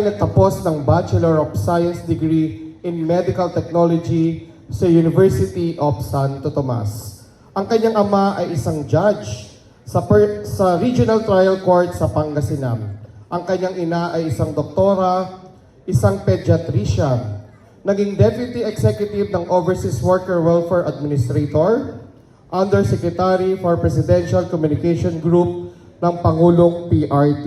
Nagtapos ng Bachelor of Science degree in Medical Technology sa University of Santo Tomas. Ang kanyang ama ay isang judge sa, per- sa Regional Trial Court sa Pangasinan. Ang kanyang ina ay isang doktora, isang pediatrician, naging Deputy Executive ng Overseas Worker Welfare Administrator, Undersecretary for Presidential Communication Group ng Pangulong PRT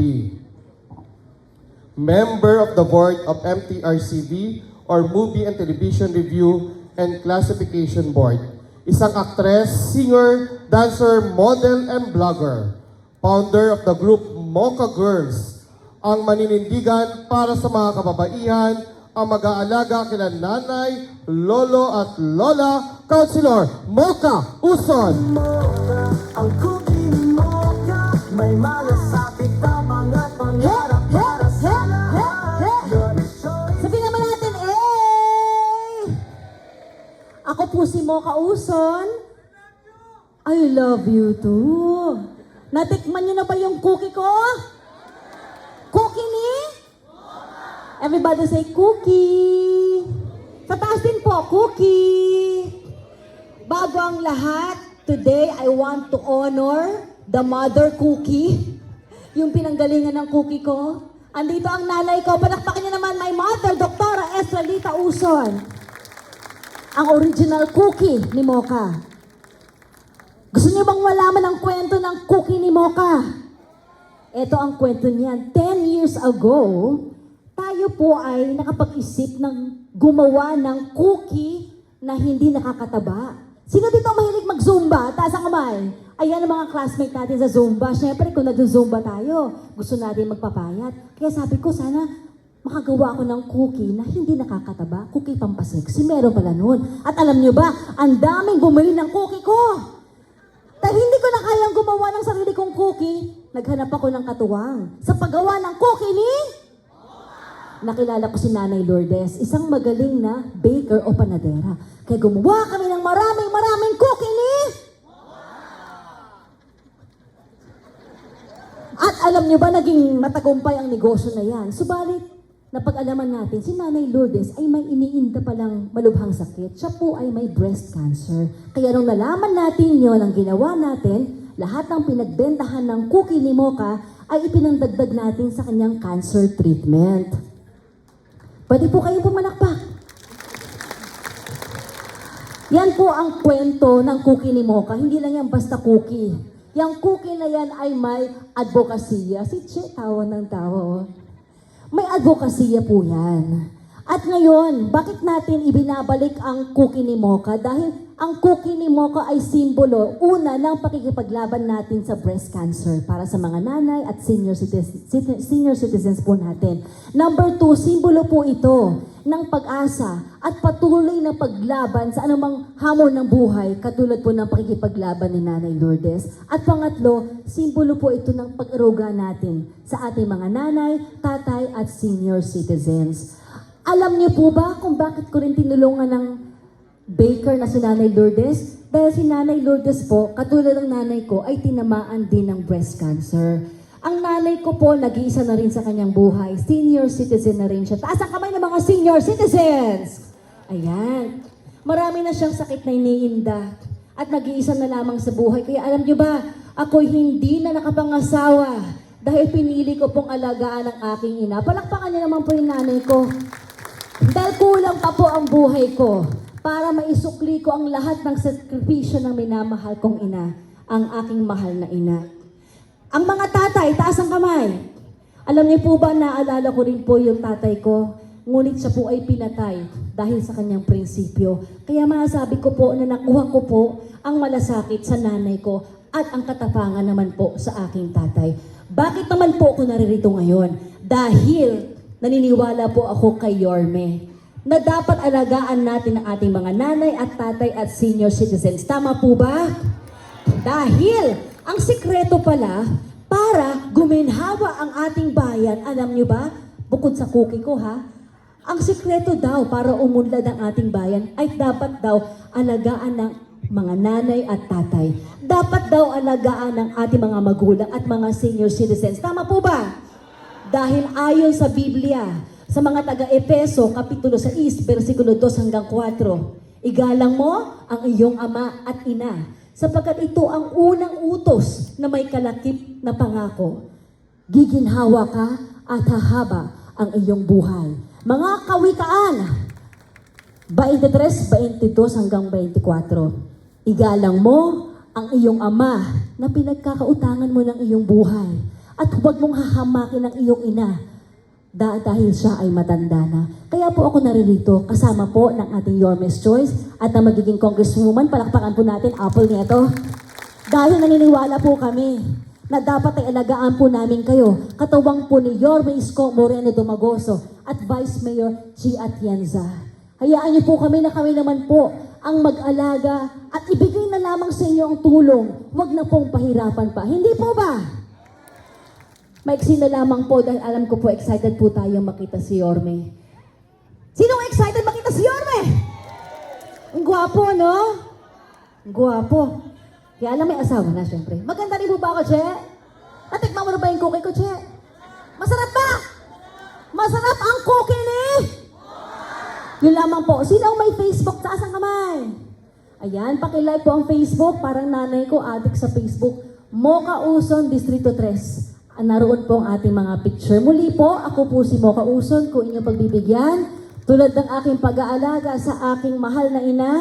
member of the board of MTRCB or Movie and Television Review and Classification Board. Isang actress, singer, dancer, model, and blogger. Founder of the group Mocha Girls. Ang maninindigan para sa mga kababaihan, ang mag-aalaga kila nanay, lolo at lola, Councilor Mocha Uson. Mocha, po si Mocha Uson. I love you too. Natikman niyo na ba yung cookie ko? Cookie ni? Everybody say cookie. Sa taas din po, cookie. Bago ang lahat, today I want to honor the mother cookie. Yung pinanggalingan ng cookie ko. Andito ang nanay ko. Palakpakan niyo naman my mother, Doktora Estrelita Uson. Ang original cookie ni Mocha. Gusto niyo bang malaman ang kwento ng cookie ni Mocha? Ito ang kwento niyan. 10 years ago, tayo po ay nakapag-isip ng gumawa ng cookie na hindi nakakataba. Sino dito ang mahilig mag-zumba? Taas ang kamay. Ayan ang mga classmate natin sa Zumba. Siyempre, kung nag-zumba tayo, gusto natin magpapayat. Kaya sabi ko, sana makagawa ako ng cookie na hindi nakakataba. Cookie pampasexy. Meron pala noon. At alam niyo ba, ang daming bumili ng cookie ko. Dahil hindi ko na kayang gumawa ng sarili kong cookie, naghanap ako ng katuwang. Sa paggawa ng cookie ni... Nakilala ko si Nanay Lourdes, isang magaling na baker o panadera. Kaya gumawa kami ng maraming maraming cookie ni... At alam niyo ba, naging matagumpay ang negosyo na yan. Subalit, napag-alaman natin, si Nanay Lourdes ay may iniinda palang malubhang sakit. Siya po ay may breast cancer. Kaya nung nalaman natin yon ang ginawa natin, lahat ng pinagbentahan ng cookie ni Mocha ay ipinandagdag natin sa kanyang cancer treatment. Pwede po kayong pumalakpak. Yan po ang kwento ng cookie ni Mocha. Hindi lang yan basta cookie. Yang cookie na yan ay may advokasya. Si Che, tawa ng tawa. oh. May advokasya po yan. At ngayon, bakit natin ibinabalik ang cookie ni Mocha? Dahil ang cookie ni Mocha ay simbolo, una, ng pakikipaglaban natin sa breast cancer para sa mga nanay at senior citizens, senior citizens po natin. Number two, simbolo po ito ng pag-asa at patuloy na paglaban sa anumang hamon ng buhay, katulad po ng pakikipaglaban ni Nanay Lourdes. At pangatlo, simbolo po ito ng pag-aruga natin sa ating mga nanay, tatay at senior citizens. Alam niyo po ba kung bakit ko rin tinulungan ng baker na si Nanay Lourdes? Dahil si Nanay Lourdes po, katulad ng nanay ko, ay tinamaan din ng breast cancer. Ang nanay ko po, nag-iisa na rin sa kanyang buhay. Senior citizen na rin siya. Taas ang kamay ng mga senior citizens! Ayan. Marami na siyang sakit na iniinda. At nag-iisa na lamang sa buhay. Kaya alam niyo ba, ako'y hindi na nakapangasawa dahil pinili ko pong alagaan ang aking ina. Palakpakan niyo naman po yung nanay ko. Dahil kulang pa po ang buhay ko para maisukli ko ang lahat ng sakripisyo ng minamahal kong ina, ang aking mahal na ina. Ang mga tatay, taas ang kamay. Alam niyo po ba, naalala ko rin po yung tatay ko, ngunit siya po ay pinatay dahil sa kanyang prinsipyo. Kaya masasabi ko po na nakuha ko po ang malasakit sa nanay ko at ang katapangan naman po sa aking tatay. Bakit naman po ako naririto ngayon? Dahil naniniwala po ako kay Yorme na dapat alagaan natin ang ating mga nanay at tatay at senior citizens. Tama po ba? Dahil ang sikreto pala para guminhawa ang ating bayan, alam nyo ba? Bukod sa cookie ko ha, ang sikreto daw para umunlad ang ating bayan ay dapat daw alagaan ng mga nanay at tatay. Dapat daw alagaan ng ating mga magulang at mga senior citizens. Tama po ba? Dahil ayon sa Biblia, sa mga taga-Epeso, Kapitulo 6, versikulo 2 hanggang 4, igalang mo ang iyong ama at ina, sapagkat ito ang unang utos na may kalakip na pangako. Giginhawa ka at hahaba ang iyong buhay. Mga kawikaan, 23, 22 hanggang 24. Igalang mo ang iyong ama na pinagkakautangan mo ng iyong buhay at huwag mong hahamakin ang iyong ina da- dahil siya ay matanda na. Kaya po ako naririto kasama po ng ating Your Miss Choice at ang magiging congresswoman. Palakpakan po natin, Apple Neto. Dahil naniniwala po kami na dapat ay alagaan po namin kayo. Katawang po ni Yorme Isko Moreno Domagoso at Vice Mayor Chi Atienza. Hayaan niyo po kami na kami naman po ang mag-alaga at ibigay na lamang sa inyo ang tulong. Huwag na pong pahirapan pa. Hindi po ba? Maiksi na lamang po dahil alam ko po excited po tayo makita si Yorme. Sinong excited makita si Yorme? Ang gwapo, no? Ang gwapo. Kaya alam may asawa na, syempre. Maganda rin po ba ako, Che? Natikman mo na ba yung cookie ko, Che? Masarap ba? Masarap ang cookie ni? Yun lamang po. Sino may Facebook? Taas ang kamay. Ayan, pakilike po ang Facebook. Parang nanay ko, addict sa Facebook. Mocha Uson, Distrito 3. Naroon po ang ating mga picture. Muli po, ako po si Mocha Uson, kung inyong pagbibigyan. Tulad ng aking pag-aalaga sa aking mahal na ina,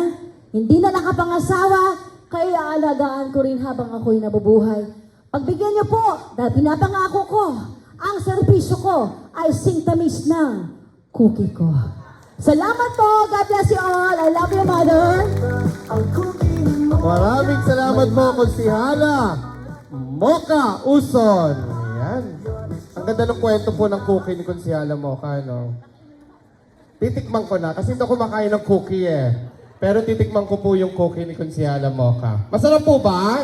hindi na nakapangasawa, kaya aalagaan ko rin habang ako'y nabubuhay. Pagbigyan niyo po, dahil pinapangako ko, ang serbisyo ko ay singtamis ng cookie ko. Salamat po. God bless you all. I love you, Mother. Maraming salamat po, Konsihala Moka Uson. Ayan. Ang ganda ng kwento po ng cookie ni Konsihala Moka, no? Titikman ko na, kasi hindi ako kumakain ng cookie eh. Pero titikman ko po yung cookie ni Konsihala Moka. Masarap po ba?